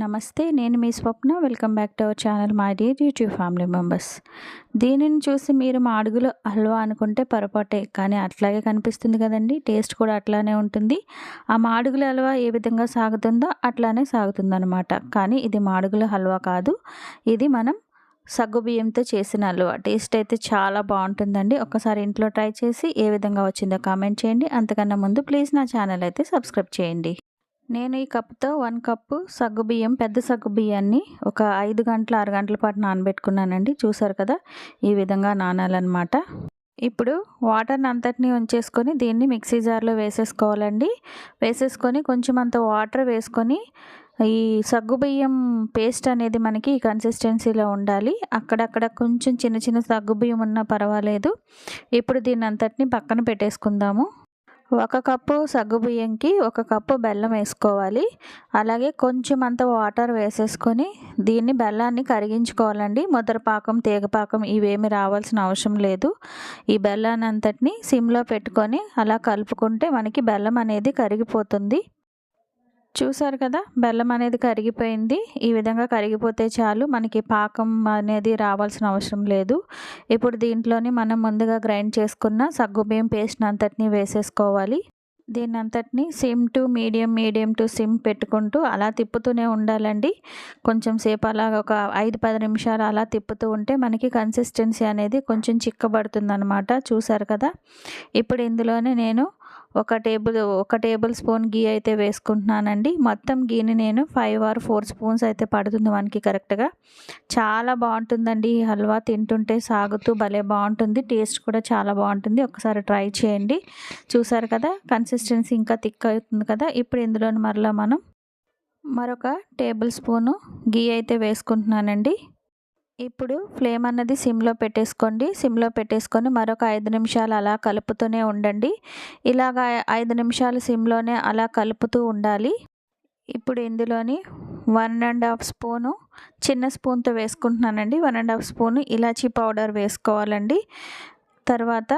నమస్తే నేను మీ Swapna. Welcome back to our channel my dear YouTube family members. దీనిని చూసి మీరు మాడుగులు హల్వా అనుకుంటే పొరపాటే కానీ అట్లాగే కనిపిస్తుంది కదండి. టేస్ట్ కూడా అట్లానే ఉంటుంది. ఆ మాడుగుల హల్వా ఏ విధంగా సాగుతుందో అట్లానే సాగుతుందనమాట కానీ ఇది మాడుగుల హల్వా కాదు. ఇది మనం సగ్గుబియ్యంతో చేసిన హల్వా. టేస్ట్ అయితే చాలా బాగుంటుందండి. ఒకసారి ఇంట్లో ట్రై చేసి ఏ విధంగా వచ్చిందో కామెంట్ చేయండి. అంతకన్నా ముందు ప్లీజ్ నా ఛానల్ అయితే సబ్స్క్రైబ్ చేయండి. నేను ఈ కప్తో వన్ కప్పు సగ్గుబియ్యం పెద్ద సగ్గుబియ్యాన్ని ఒక ఐదు గంటల ఆరు గంటల పాటు నానబెట్టుకున్నానండి. చూసారు కదా? ఈ విధంగా నానాలన్నమాట. ఇప్పుడు వాటర్ని అంతటిని ఉంచేసుకొని దీన్ని మిక్సీ జార్లో వేసేసుకోవాలండి. వేసేసుకొని కొంచెం అంత వాటర్ వేసుకొని ఈ సగ్గుబియ్యం పేస్ట్ అనేది మనకి ఈ కన్సిస్టెన్సీలో ఉండాలి. అక్కడక్కడ కొంచెం చిన్న చిన్న సగ్గుబియ్యం ఉన్నా పర్వాలేదు. ఇప్పుడు దీన్ని అంతటిని పక్కన పెట్టేసుకుందాము. ఒక కప్పు సగ్గుబియ్యంకి ఒక కప్పు బెల్లం వేసుకోవాలి. అలాగే కొంచెం అంత వాటర్ వేసేసుకొని దీన్ని బెల్లాన్ని కరిగించుకోవాలండి. ముద్రపాకం తీగపాకం ఇవేమి రావాల్సిన అవసరం లేదు. ఈ బెల్లాన్ని అంతటిని సిమ్లో పెట్టుకొని అలా కలుపుకుంటే మనకి బెల్లం అనేది కరిగిపోతుంది. చూసారు కదా బెల్లం అనేది కరిగిపోయింది. ఈ విధంగా కరిగిపోతే చాలు మనకి పాకం అనేది రావాల్సిన అవసరం లేదు. ఇప్పుడు దీంట్లోని మనం ముందుగా గ్రైండ్ చేసుకున్న సగ్గుబియ్యం పేస్ట్ అంతటిని వేసేసుకోవాలి. దీన్ని అంతటిని sim to medium medium to sim పెట్టుకుంటూ అలా తిప్పుతూనే ఉండాలండి. కొంచెం సేపు అలా ఒక ఐదు పది నిమిషాలు అలా తిప్పుతూ ఉంటే మనకి కన్సిస్టెన్సీ అనేది కొంచెం చిక్కబడుతుంది అనమాట చూసారు కదా? ఇప్పుడు ఇందులోనే నేను ఒక టేబుల్ ఒక టేబుల్ స్పూన్ గీ అయితే వేసుకుంటున్నానండి. మొత్తం గీని నేను ఫైవ్ ఆర్ ఫోర్ స్పూన్స్ అయితే పడుతుంది మనకి కరెక్ట్గా. చాలా బాగుంటుందండి ఈ హల్వా. తింటుంటే సాగుతూ భలే బాగుంటుంది. టేస్ట్ కూడా చాలా బాగుంటుంది. ఒకసారి ట్రై చేయండి. చూసారు కదా కన్సిస్టెన్సీ ఇంకా థిక్ అవుతుంది కదా. ఇప్పుడు ఇందులో మరలా మనం మరొక టేబుల్ స్పూను గీ అయితే వేసుకుంటున్నానండి. ఇప్పుడు ఫ్లేమ్ అన్నది సిమ్లో పెట్టేసుకోండి. సిమ్లో పెట్టేసుకొని మరొక ఐదు నిమిషాలు అలా కలుపుతూనే ఉండండి. ఇలాగ ఐదు నిమిషాలు సిమ్లోనే అలా కలుపుతూ ఉండాలి. ఇప్పుడు ఇందులోని వన్ అండ్ హాఫ్ స్పూను చిన్న స్పూన్తో వేసుకుంటున్నానండి. వన్ అండ్ హాఫ్ స్పూను ఇలాచీ పౌడర్ వేసుకోవాలండి. తర్వాత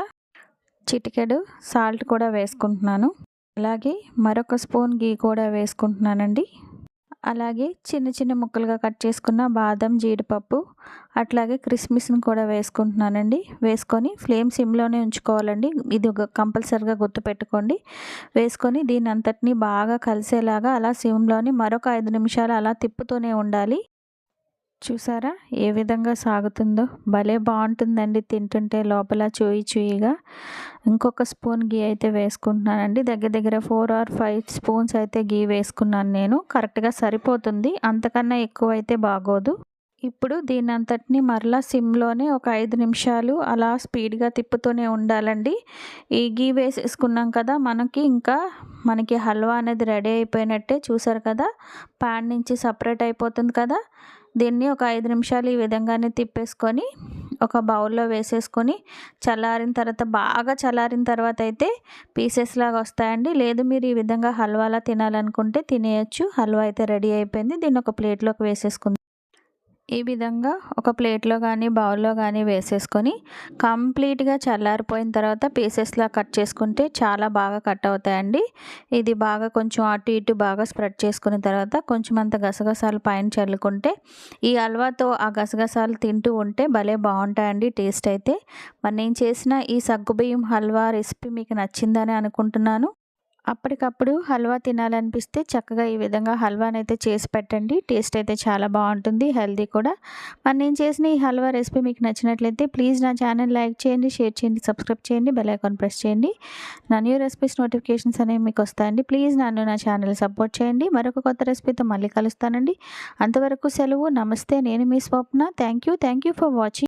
చిటికెడు సాల్ట్ కూడా వేసుకుంటున్నాను. అలాగే మరొక స్పూన్ గీ కూడా వేసుకుంటున్నానండి. అలాగే చిన్న చిన్న ముక్కలుగా కట్ చేసుకున్న బాదం జీడిపప్పు అట్లాగే క్రిస్మిస్ని కూడా వేసుకుంటున్నానండి. వేసుకొని ఫ్లేమ్ సిమ్లోనే ఉంచుకోవాలండి. ఇది కంపల్సరిగా గుర్తుపెట్టుకోండి. వేసుకొని దీని అంతటిని బాగా కలిసేలాగా అలా సిమ్లోని మరొక ఐదు నిమిషాలు అలా తిప్పుతూనే ఉండాలి. చూసారా? ఏ విధంగా సాగుతుందో. భలే బాగుంటుందండి తింటుంటే లోపల చూయి చూయిగా. ఇంకొక స్పూన్ గీ అయితే వేసుకుంటున్నానండి. దగ్గర దగ్గర ఫోర్ ఆర్ ఫైవ్ స్పూన్స్ అయితే గీ వేసుకున్నాను నేను. కరెక్ట్గా సరిపోతుంది. అంతకన్నా ఎక్కువ అయితే బాగోదు. ఇప్పుడు దీని అంతటిని మరలా సిమ్లోనే ఒక ఐదు నిమిషాలు అలా స్పీడ్గా తిప్పుతూనే ఉండాలండి. ఈ గీ వేసేసుకున్నాం కదా మనకి ఇంకా మనకి హల్వా అనేది రెడీ అయిపోయినట్టే చూసారు కదా? ప్యాన్ నుంచి సపరేట్ అయిపోతుంది కదా? దీన్ని ఒక ఐదు నిమిషాలు ఈ విధంగానే తిప్పేసుకొని ఒక బౌల్లో వేసేసుకొని చల్లారిన తర్వాత బాగా చల్లారిన తర్వాత అయితే పీసెస్ లాగా వస్తాయండి. లేదు మీరు ఈ విధంగా హల్వాలా తినాలనుకుంటే తినేయచ్చు. హల్వా అయితే రెడీ అయిపోయింది. దీన్ని ఒక ప్లేట్లోకి వేసేసుకుందాం. ఈ విధంగా ఒక ప్లేట్లో కానీ బౌల్లో కానీ వేసేసుకొని కంప్లీట్గా చల్లారిపోయిన తర్వాత పీసెస్లా కట్ చేసుకుంటే చాలా బాగా కట్ అవుతాయండి. ఇది బాగా కొంచెం అటు ఇటు బాగా స్ప్రెడ్ చేసుకున్న తర్వాత కొంచెం అంత గసగసాలు పైన చల్లుకుంటే ఈ హల్వాతో ఆ గసగసాలు తింటూ ఉంటే భలే బాగుంటాయండి టేస్ట్ అయితే. మరి నేను చేసిన ఈ సగ్గుబియ్యం హల్వా రెసిపీ మీకు నచ్చిందని అనుకుంటున్నాను. అప్పటికప్పుడు హల్వా తినాలనిపిస్తే చక్కగా ఈ విధంగా హల్వాని అయితే చేసి పెట్టండి. టేస్ట్ అయితే చాలా బాగుంటుంది హెల్దీ కూడా. మరి నేను చేసిన ఈ హల్వా రెసిపీ మీకు నచ్చినట్లయితే ప్లీజ్ నా ఛానల్ లైక్ చేయండి షేర్ చేయండి సబ్స్క్రైబ్ చేయండి బెల్ ఐకాన్ ప్రెస్ చేయండి. నా న్యూ రెసిపీస్ నోటిఫికేషన్స్ అనేవి మీకు వస్తాయండి. ప్లీజ్ నన్ను నా ఛానల్ సపోర్ట్ చేయండి. మరొక కొత్త రెసిపీతో మళ్ళీ కలుస్తానండి. అంతవరకు సెలవు నమస్తే నేను మీ Swapna. Thank you thank you for watching.